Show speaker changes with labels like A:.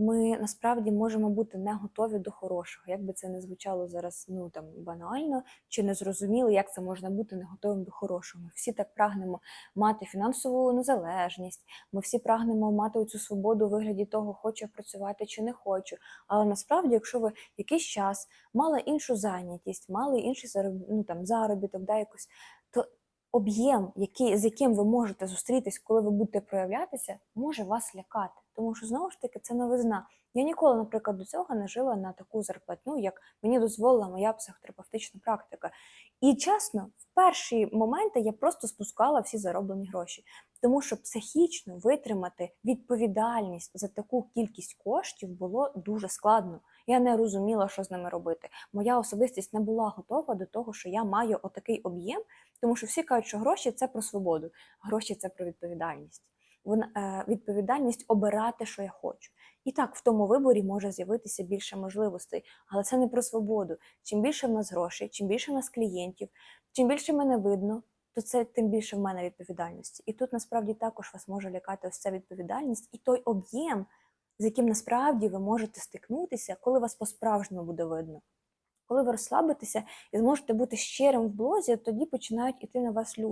A: Ми насправді можемо бути не готові до хорошого, як би це не звучало зараз ну там банально чи не зрозуміло, як це можна бути не готовим до хорошого. Ми всі так прагнемо мати фінансову незалежність. Ми всі прагнемо мати цю свободу у вигляді того, хочу працювати чи не хочу. Але насправді, якщо ви якийсь час мали іншу зайнятість, мали інший зароб... ну, там, заробіток, да, якось, то об'єм, який, з яким ви можете зустрітись, коли ви будете проявлятися, може вас лякати. Тому що знову ж таки це новизна. Я ніколи, наприклад, до цього не жила на таку зарплатню, як мені дозволила моя психотерапевтична практика. І чесно, перші моменти я просто спускала всі зароблені гроші, тому що психічно витримати відповідальність за таку кількість коштів було дуже складно. Я не розуміла, що з ними робити. Моя особистість не була готова до того, що я маю отакий об'єм, тому що всі кажуть, що гроші це про свободу, гроші це про відповідальність. Е, відповідальність обирати, що я хочу. І так, в тому виборі може з'явитися більше можливостей, але це не про свободу. Чим більше в нас грошей, чим більше в нас клієнтів, чим більше мене видно, то це тим більше в мене відповідальності. І тут насправді також вас може лякати ось ця відповідальність і той об'єм, з яким насправді ви можете стикнутися, коли вас по-справжньому буде видно. Коли ви розслабитеся і зможете бути щирим в блозі, тоді починають іти на вас люди.